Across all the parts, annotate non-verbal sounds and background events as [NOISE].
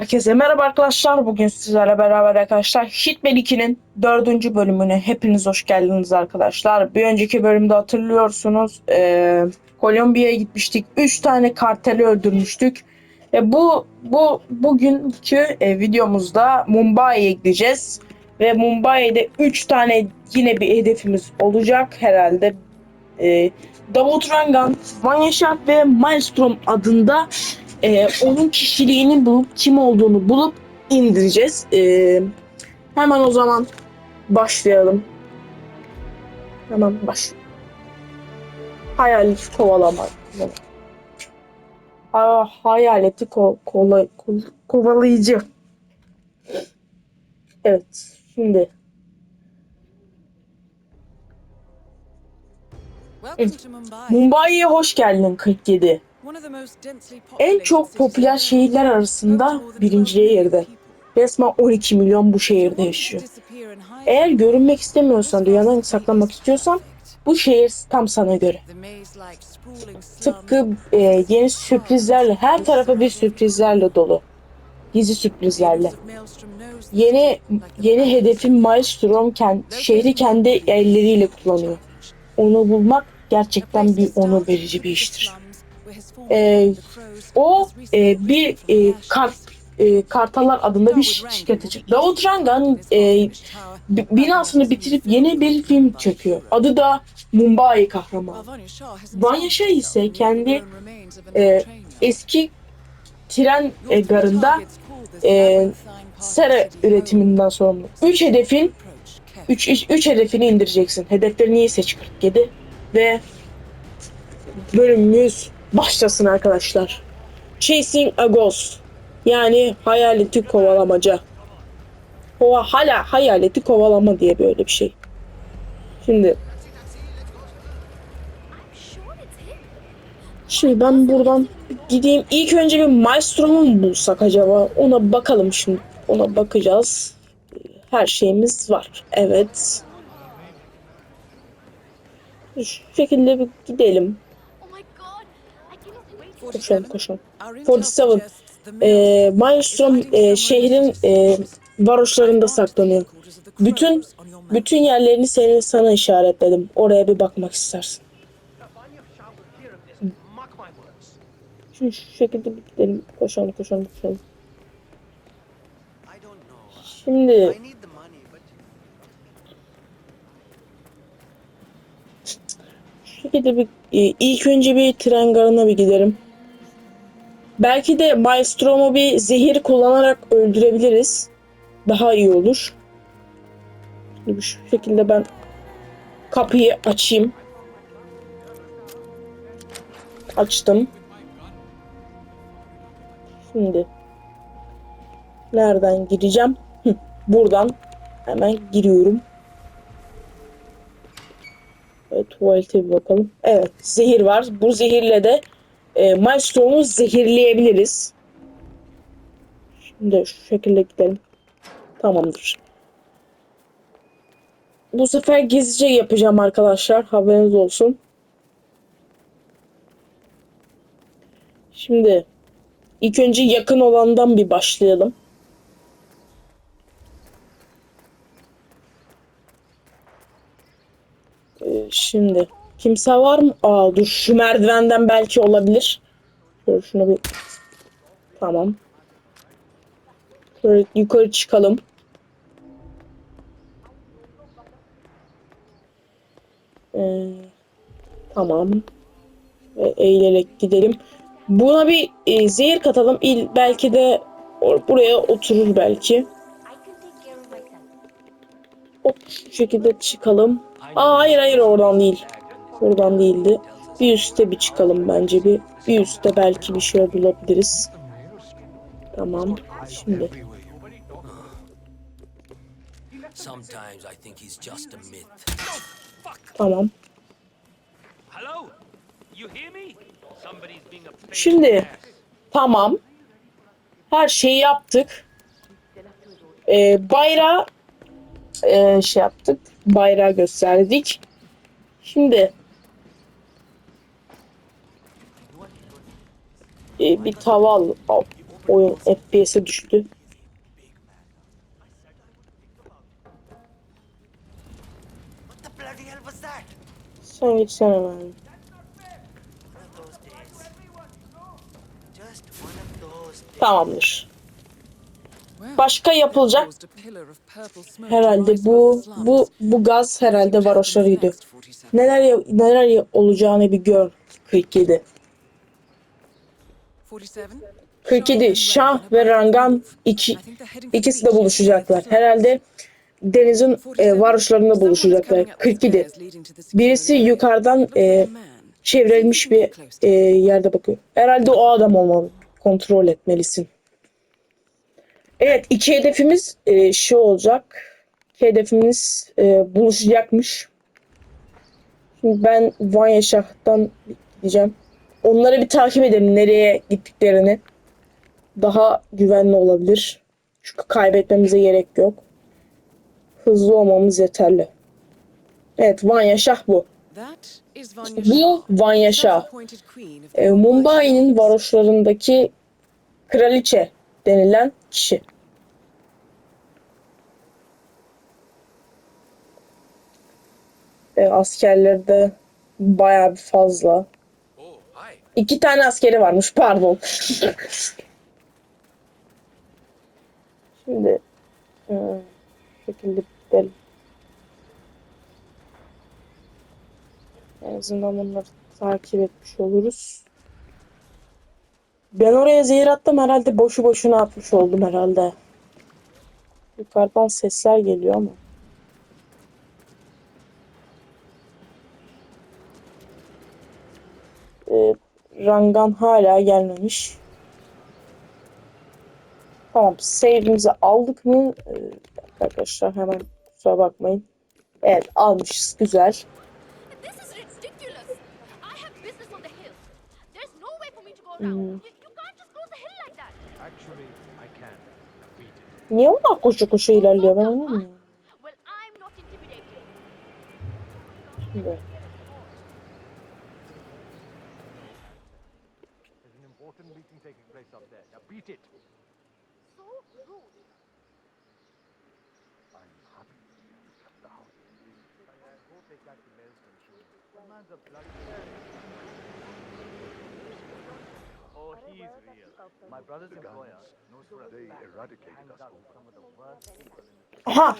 Herkese merhaba arkadaşlar. Bugün sizlerle beraber arkadaşlar Hitman 2'nin dördüncü bölümüne hepiniz hoş geldiniz arkadaşlar. Bir önceki bölümde hatırlıyorsunuz eee Kolombiya'ya gitmiştik. 3 tane karteli öldürmüştük. Ve bu bu bugünkü e, videomuzda Mumbai'ye gideceğiz. Ve Mumbai'de 3 tane yine bir hedefimiz olacak herhalde. E, Davut Rangan, Vanya Sharp ve Maelstrom adında e, onun kişiliğini bulup kim olduğunu bulup indireceğiz. E, hemen o zaman başlayalım. Hemen baş. Hayalet kovalama. Ha, hayaleti ko, kola, ko- kovalayıcı. Evet. Şimdi. Mumbai'ye hoş geldin 47. En çok popüler şehirler arasında Home to more than birinciye 12 million girdi. people. Resmen 12 milyon bu şehirde yaşıyor. Eğer görünmek istemiyorsan, dünyadan saklanmak istiyorsan bu şehir tam sana göre. Tıpkı e, yeni sürprizlerle, her tarafa bir sürprizlerle dolu. Gizli sürprizlerle. Yeni yeni hedefim Maelstrom kend, şehri kendi elleriyle kullanıyor. Onu bulmak gerçekten bir onur verici bir iştir. Ee, o e, bir e, kart e, Kartalar adında bir şirket açık. Davut Rangan e, bi- binasını bitirip yeni bir film çekiyor. Adı da Mumbai Kahraman. Vanya Shah ise kendi e, eski tren e, garında e, sera üretiminden sorumlu. Üç hedefin üç, üç, üç hedefini indireceksin. Hedeflerini iyi seç 47 ve bölümümüz başlasın arkadaşlar. Chasing a Ghost yani hayaleti kovalamaca. Kova, hala hayaleti kovalama diye böyle bir şey. Şimdi Şimdi ben buradan gideyim. İlk önce bir Maestro'mu mu bulsak acaba? Ona bakalım şimdi. Ona bakacağız. Her şeyimiz var. Evet. Şu şekilde bir gidelim. Koşalım koşalım. 47. Ee, Maelstrom e, şehrin e, varoşlarında saklanıyor. Bütün bütün yerlerini seni sana işaretledim. Oraya bir bakmak istersin. Şu, şu şekilde gidelim. Koşalım koşalım koşalım. Şimdi şu şekilde bir e, ilk önce bir tren garına bir gidelim. Belki de Maelstrom'u bir zehir kullanarak öldürebiliriz. Daha iyi olur. Şimdi şu şekilde ben kapıyı açayım. Açtım. Şimdi nereden gireceğim? Buradan hemen giriyorum. Evet, tuvalete bir bakalım. Evet, zehir var. Bu zehirle de e, Maestro'mu zehirleyebiliriz. Şimdi şu şekilde gidelim. Tamamdır. Bu sefer gizlice yapacağım arkadaşlar. Haberiniz olsun. Şimdi ilk önce yakın olandan bir başlayalım. Ee, şimdi kimse var mı? Aa dur şu merdivenden belki olabilir. Şöyle şunu bir tamam. Şöyle yukarı çıkalım. Ee, tamam. Ve eğilerek gidelim. Buna bir e, zehir katalım. İl, belki de or- buraya oturur belki. Hop şu şekilde çıkalım. Aa hayır hayır oradan değil. Oradan değildi. Bir üste bir çıkalım bence bir. Bir üstte belki bir şey bulabiliriz. Tamam. Şimdi Sometimes I think he's just a myth. tamam. Hello? You hear me? Somebody's being a pain Şimdi tamam. Her şeyi yaptık. Ee, bayrağı e, şey yaptık. Bayrağı gösterdik. Şimdi e, bir tava al, oyun FPS'e düştü. Sen gitsene ben. Tamamdır. Başka yapılacak herhalde bu bu bu gaz herhalde varoşlarıydı. happens next, 47? Neler neler olacağını bir gör 47. 47? 47 Şah ve Rangan iki, ikisi de buluşacaklar. Herhalde denizin e, varoşlarında buluşacaklar. 47. Birisi yukarıdan e, çevrilmiş bir e, yerde bakıyor. Herhalde o adam olmalı. Kontrol etmelisin. Evet iki hedefimiz e, şu olacak. İki hedefimiz e, buluşacakmış. Şimdi ben Vanya Şah'tan gideceğim. Onları bir takip edelim nereye gittiklerini. Daha güvenli olabilir. Çünkü kaybetmemize gerek yok. Hızlı olmamız yeterli. Evet Vanya Şah bu. Bu Bu Vanya Şah. E, Mumbai'nin varoşlarındaki kraliçe denilen kişi. E, askerleri de bayağı bir fazla. İki tane askeri varmış pardon. Şimdi e, şekilde gidelim. En azından bunları takip etmiş oluruz. Ben oraya zehir attım herhalde boşu boşuna atmış oldum herhalde. Yukarıdan sesler geliyor ama. Ee, Rangan hala gelmemiş. Tamam save'imizi aldık mı? Ee, arkadaşlar hemen kusura bakmayın. Evet almışız güzel. This is ridiculous. I have business on the hill. A bloody Oh, he's real. My brother's employer knows for a fact hangs out with some of the worst people in the Aha!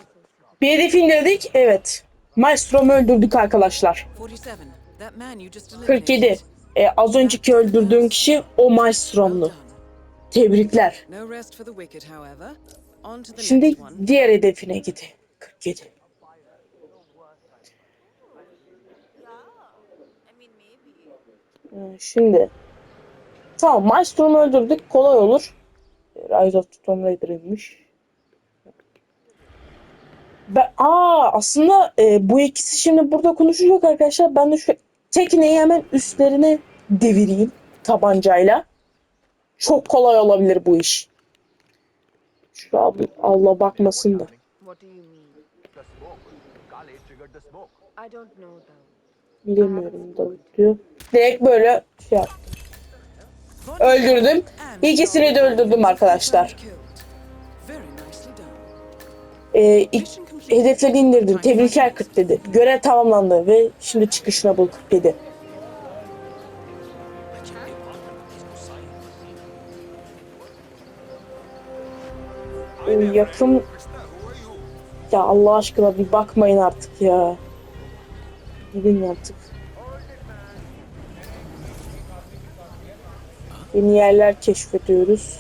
Bir hedef indirdik. Evet. Maestro'mu öldürdük arkadaşlar. 47. That man you just 47. eliminated. E, az önceki öldürdüğüm kişi o done. Tebrikler. Şimdi diğer hedefine gidi. 47. Şimdi tamam Maestro'mu öldürdük kolay olur. Rise of Tomb Raider'ıymış. Ben, aa aslında e, bu ikisi şimdi burada konuşacak arkadaşlar. Ben de şu tekneyi hemen üstlerine devireyim tabancayla. Çok kolay olabilir bu iş. Şu abi Allah bakmasın da. Bilemiyorum da diyor. Direkt böyle şey. Öldürdüm. İkisini de öldürdüm arkadaşlar. Ee, hedefleri indirdim. Tebrikler 40 dedi. Görev tamamlandı ve şimdi çıkışına bul 40 dedi. Ee, yakın ya Allah aşkına bir bakmayın artık ya. Gidin artık. Yeni yerler keşfediyoruz.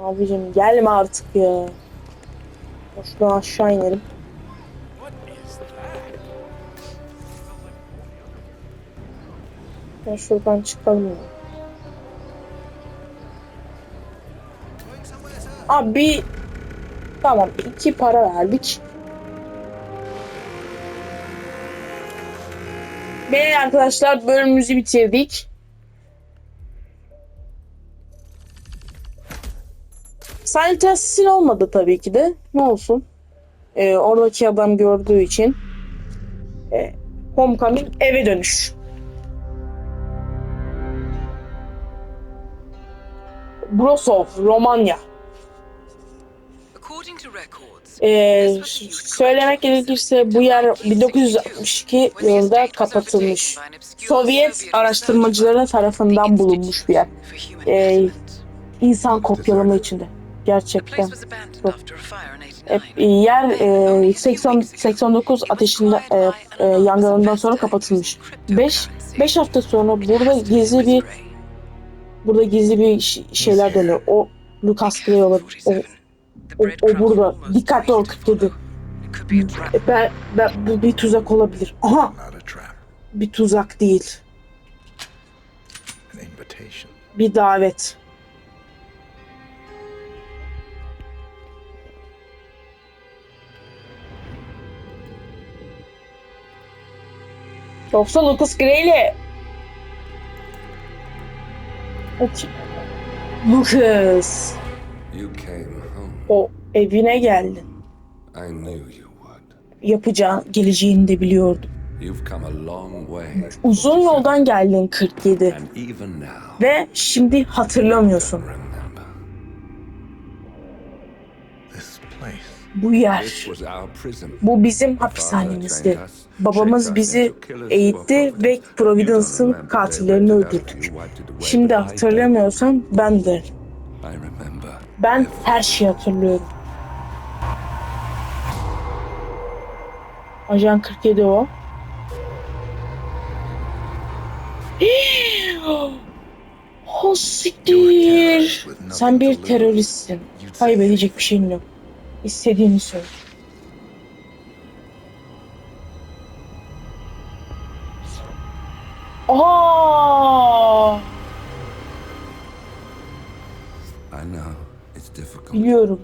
Abicim gelme artık ya. Şuradan aşağı inelim. Ya şuradan çıkalım ya. Abi tamam iki para verdik. Ve arkadaşlar bölümümüzü bitirdik. Silent Assassin olmadı tabii ki de. Ne olsun. Ee, oradaki adam gördüğü için. Ee, Homecoming eve dönüş. Brosov, Romanya. According to records, Ee, söylemek gerekirse bu yer 1962 yılında kapatılmış. Sovyet araştırmacıları tarafından bulunmuş bir yer. Ee. İnsan kopyalama içinde. Gerçekten. çok- 89. yer e, 80 89 ateşinde e, e, yangınından sonra kapatılmış. 5 5 hafta sonra burada gizli bir burada gizli bir ş- şeyler dönüyor. O Lucas Gray olabilir. O, o burada. Dikkatli ol 47. E, Ben, ben, bu bir tuzak olabilir. Aha! Bir tuzak değil. Bir davet. Yoksa Lucas Gray ile O kim? Lucas. You came. O evine geldin. I knew you would. Yapacağın, geleceğini de biliyordum. You've come a long way. Uzun yoldan geldin 47. And even now, Ve şimdi hatırlamıyorsun. This place. Bu yer. Bu bizim hapishanemizdi. Babamız bizi eğitti ve Providence'ın katillerini öldürdük. Şimdi hatırlamıyorsan ben de. Ben her şeyi hatırlıyorum. Ajan 47 o. [GASPS] Oh siktir. Sen bir teröristsin. Kaybedecek bir şeyin yok. İstediğini söyle. Aa! Biliyorum.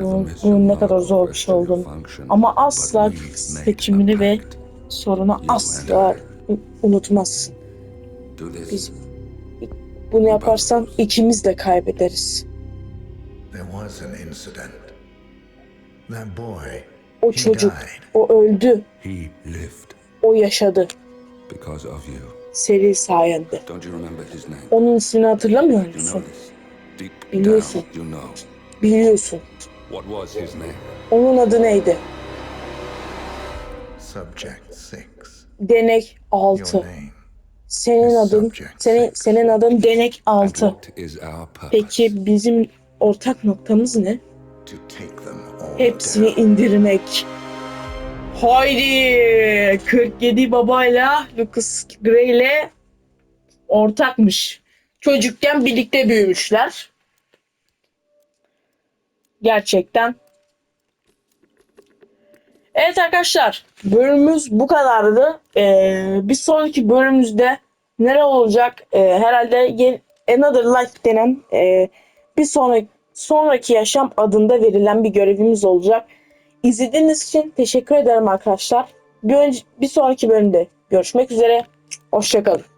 Bunun, bunun ne kadar or zor bir şey olduğunu. Ama asla seçimini ve sorunu asla unutmazsın. Biz bunu yaparsan ikimiz de kaybederiz. O çocuk, o öldü, o yaşadı senin sayende. Onun ismini hatırlamıyor musun? Biliyorsun. Biliyorsun. What was his name? Onun adı neydi? Subject 6. Denek Your 6. name. Senin adın senin senin adın Denek And 6. what is our purpose? Peki bizim ortak noktamız ne? Hepsini indirmek. Haydi 47 babayla Lucas Gray ile ortakmış. Çocukken birlikte büyümüşler. Gerçekten. Evet arkadaşlar bölümümüz bu kadardı. Ee, bir sonraki bölümümüzde neler olacak? Ee, herhalde yeni, Another Life denen e, bir sonraki sonraki yaşam adında verilen bir görevimiz olacak. İzlediğiniz için teşekkür ederim arkadaşlar. Bir, önce, bir sonraki bölümde görüşmek üzere. Hoşçakalın.